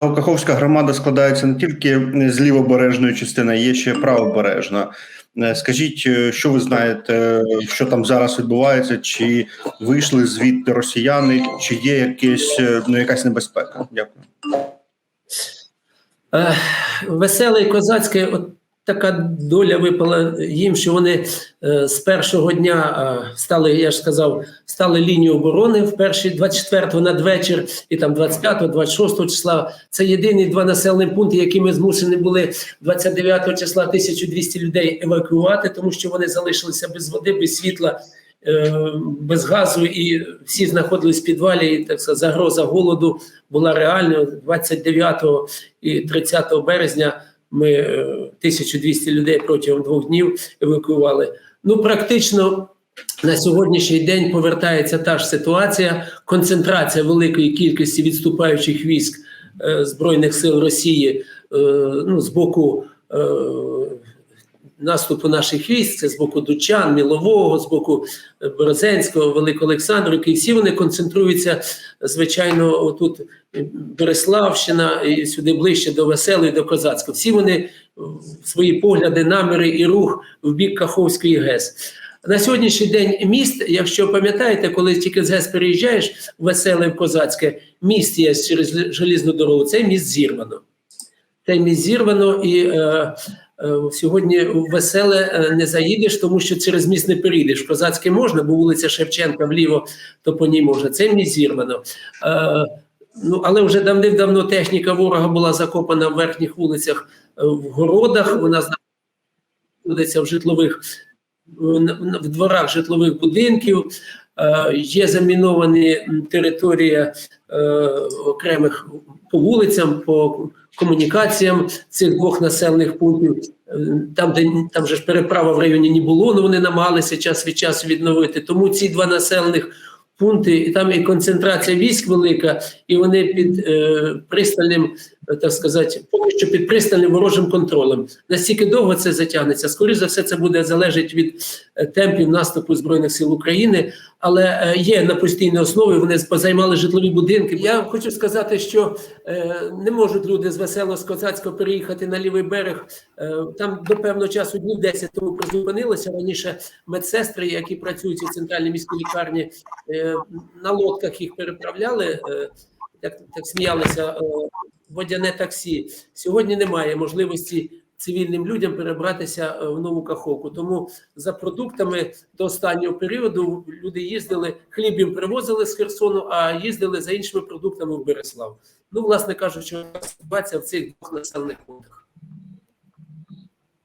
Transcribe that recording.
Каховська громада складається не тільки з лівобережної частини, є ще правобережна. Е, Скажіть, е, що ви знаєте, що там зараз відбувається? Чи вийшли звідти росіяни, чи є якесь е, ну якась небезпека? Дякую. Веселий козацький така доля випала їм, що вони е, з першого дня е, стали, я ж сказав, стали лінію оборони в перші 24-го надвечір і там 25-го, 26-го числа. Це єдині два населені пункти, які ми змушені були 29-го числа 1200 людей евакуювати, тому що вони залишилися без води, без світла. е, Без газу і всі знаходились в підвалі. І так сказати, загроза голоду була реальною 29 і 30 березня. Ми е, 1200 людей протягом двох днів евакуювали. Ну, практично на сьогоднішній день повертається та ж ситуація. Концентрація великої кількості відступаючих військ е, Збройних сил Росії е, ну, з боку е, наступу наших військ, це з боку Дучан, Мілового, з боку е, Березенського, Великоолександрівки. І всі вони концентруються, звичайно, отут е, Береславщина і сюди ближче до Веселої, до Козацького. Всі вони свої погляди, наміри і рух в бік Каховської ГЕС. На сьогоднішній день міст, якщо пам'ятаєте, коли тільки з ГЕС переїжджаєш в Веселе в Козацьке, міст є через желізну дорогу, цей міст зірвано. Цей міст зірвано і е, сьогодні веселе е, не заїдеш, тому що через міст не перейдеш. Козацьке можна, бо вулиця Шевченка вліво, то по ній можна. Цей міст зірвано. Е, ну, але вже давним-давно техніка ворога була закопана в верхніх вулицях е, в городах. Вона знаходиться в житлових в дворах житлових будинків. Е, є заміновані території е, окремих по вулицям, по комунікаціям цих двох населених пунктів. Е, Там, де там же ж переправа в районі не було, але вони намагалися час від часу відновити. Тому ці два населених пункти, і там і концентрація військ велика, і вони під е, пристальним, е, так сказати, поки що під пристальним ворожим контролем. Настільки довго це затягнеться? Скоріше за все, це буде залежати від е, темпів наступу збройних сил України, але е, є на постійній основі. Вони позаймали житлові будинки. Я хочу сказати, що е, не можуть люди з весело з Козацького переїхати на лівий берег. Е, там до певного часу днів 10 тому призупинилося раніше медсестри, які працюють у центральній міській лікарні. е, на лодках їх переправляли, е, як так сміялися, е, водяне таксі. Сьогодні немає можливості цивільним людям перебратися е, в нову каховку. Тому за продуктами до останнього періоду люди їздили, хліб їм привозили з Херсону, а їздили за іншими продуктами в Береслав. Ну, власне кажучи, ситуація в цих двох населених пунктах.